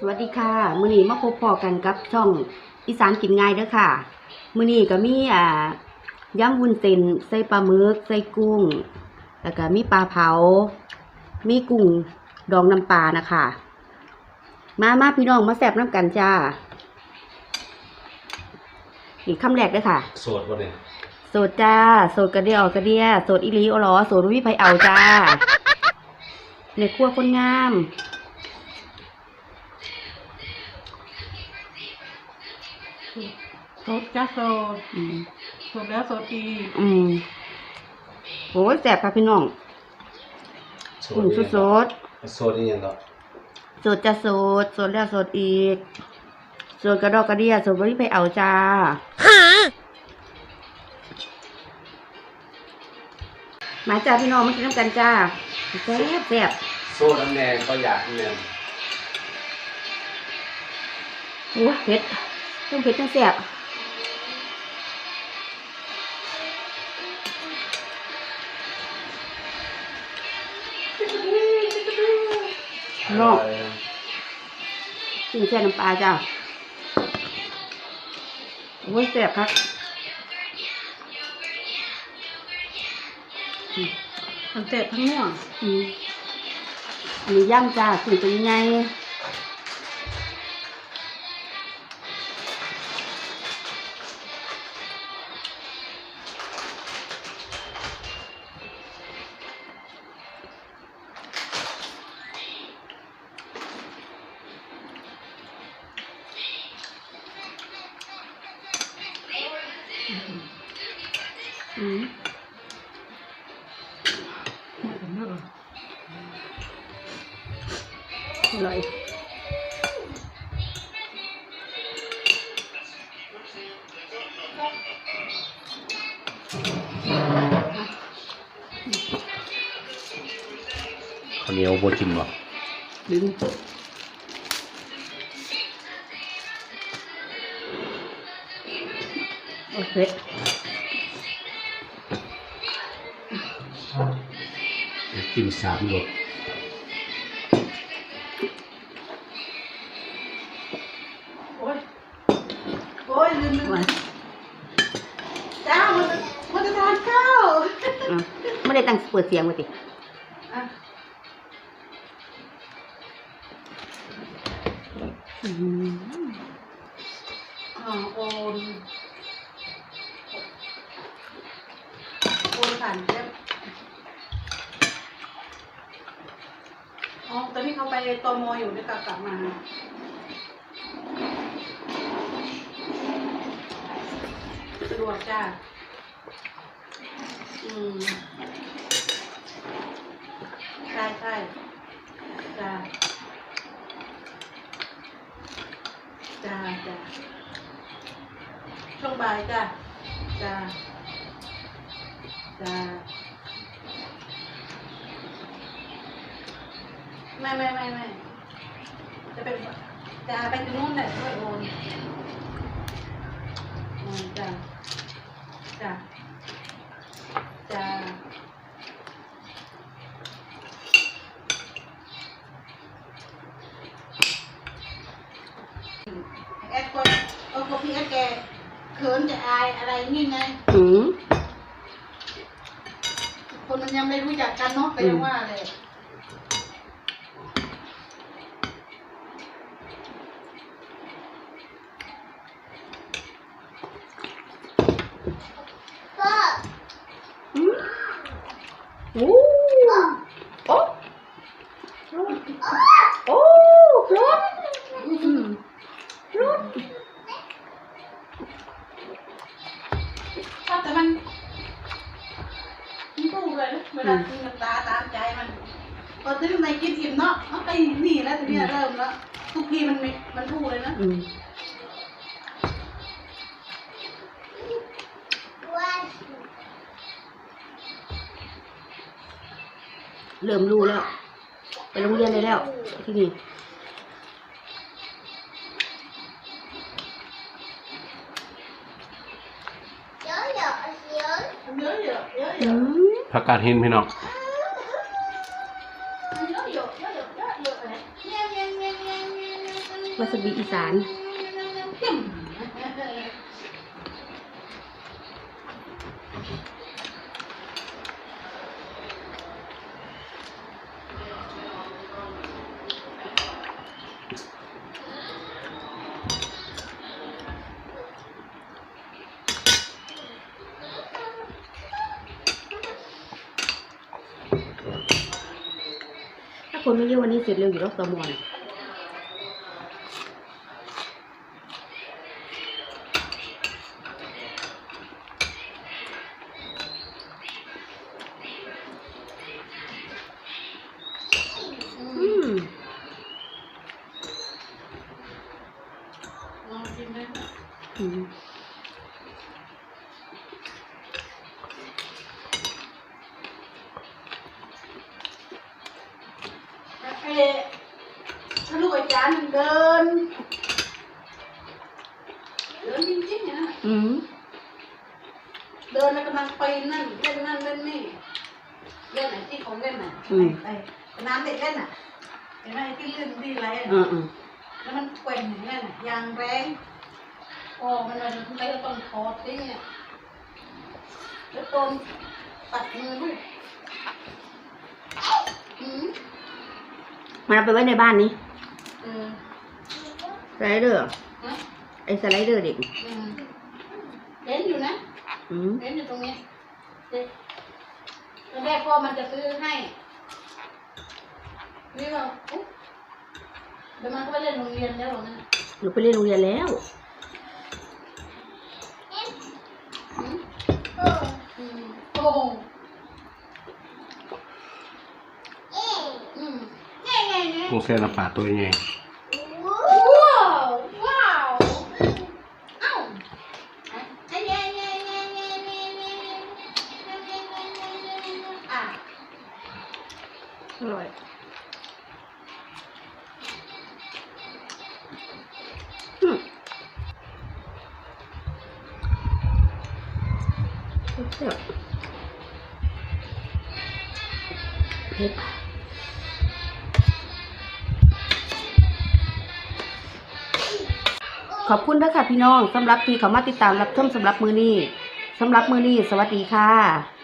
สวัสดีค่ะ มื้อนี้มาพบพอกันกับช่องอีสานกินง่ายเด้อค่ะ มื้อนี้ก็มีอ่ายำวุ้นเส้นใส่ปลาหมึกใส่กุ้ง แล้วก็มีปลาเผา มีกุ้งดองน้ำปลานะคะ มามาพี่น้องมาแซ่บน้ำกันจ้าอีกคำแรกเด้อค่ะ โสดวันนี้โสดจ้าโสดกระเดียวกระเดียโสดอีหลีโอหลอโสดวิไผเอาจ้าในครัวคนงาม สดจ้าโสดอืมสดแล้วสดอีกอืมโอ้ยแสบค่ะพี่น้องโสกุ้ดงนี่สดโสดนี่ยังก็ๆสดจะสดสดแล้วสดอีกสดกระดอกกระเดียสดบริไปเอาจ้ามาจ้าพี่น้องมากินน้ำกันจ้าแซ่บแซ่บโสดน้ำแดงก็อยากนี่ยโอ้ยเผ็ดต้องเผ็ดต้องแซ่บ น้องกินแค่น้ำปลาจ้าโอ้ยแซ่บครับทั้งเจ็บทั้งง่วงอืมอันนี้ย่างจ้ากินเป็นยังไง อืมอร่อยข้าวเหนียวบกินบ่ดึงโอเค กินสามรสโอ้ย โอ้ยลืมลืมมาจ้ามันจะมันจะทานข้าวอะไม่ได้ตั้งเปิดเสียงไว้ติอะอืมอ่าโอนโอนผ่านเจ็บ อ๋อตอนนี้เขาไปตมอยู่ด้วยกันกลับมา สะดวกจ้า อืม ใช่ใช่จ้า จ้าจ้าช่วงบ่ายจ้า จ้า จ้า ไม่ไม่ไม่ไม่จะเป็นจะไปถึงนู่นแหละด้วยโอนจ้าจ้าจ้าแอดก็เออก็พี่แอดแกเขินจะอายอะไรนี่ไงอืมคนมันยังไม่รู้จักกันเนาะไปยังว่าเลย อืมโอ้โอ้โอ้รถอืมรถ ชอบ แต่มันมันตู้เลยนะเวลากินน้ำตาตามใจมันพอถึงในกินอิ่มเนาะมันไปนี่แล้วทีเนี้ยเริ่มแล้วทุกทีมันมีมันทู่เลยนะอืมเริ่มรู้แล้ว ไปโรงเรียนได้แล้วที่นี่ ผักกาดหินพี่น้องเยอะเยอะเยอะเยอะเยอะเลยเนี่ยเนี่ยเนี่ยเนี่ยเนี่ย วาซาบิอีสาน จิ้ม ถ้า คนไม่เยอะวันนี้เสร็จเร็วอยู่รอบตมอนอืมลอง ถ้าลูกอาจารย์มันเดิน เดินจริงๆนะอืมเดินแล้วกำลังไปนั่นเล่นนั่นเล่นนี่เล่นไหนที่ของเล่นน่ะไอ้น้ำเด็กเล่นน่ะเห็นไหมที่ลื่นที่ไรอะอืมอืมแล้วมันแกว่งอย่างนั้นน่ะยางแรงโอ้มันมันไปแล้วต้องถอดสิเนี่ยแล้วตนปัดมือลูกอืม มันเอาไปไว้ในบ้านนี้ สไลเดอร์นะไอ้สไลเดอร์เด็กอืมเล่นอยู่นะอืมเล่นอยู่ตรงนี้เด็กตอนแรกพ่อมันจะซื้อให้นี่ก็เอ๊ะเดี๋ยวมันก็ไปเล่นโรงเรียนแล้วนะหนูไปเรียนโรงเรียนแล้วอืมอืมโอ้ พวกเส้นน้ำปลาตัวใหญ่ ว้าวว้าวเอ้าแง่แง่แง่แง่แง่แง่แง่อ่ะ อร่อย อืมเผ็ดเผ็ด ขอบคุณด้วยค่ะพี่น้องสำหรับที่เขามาติดตามรับชมสำหรับมือนี้สำหรับมือนี้ สวัสดีค่ะ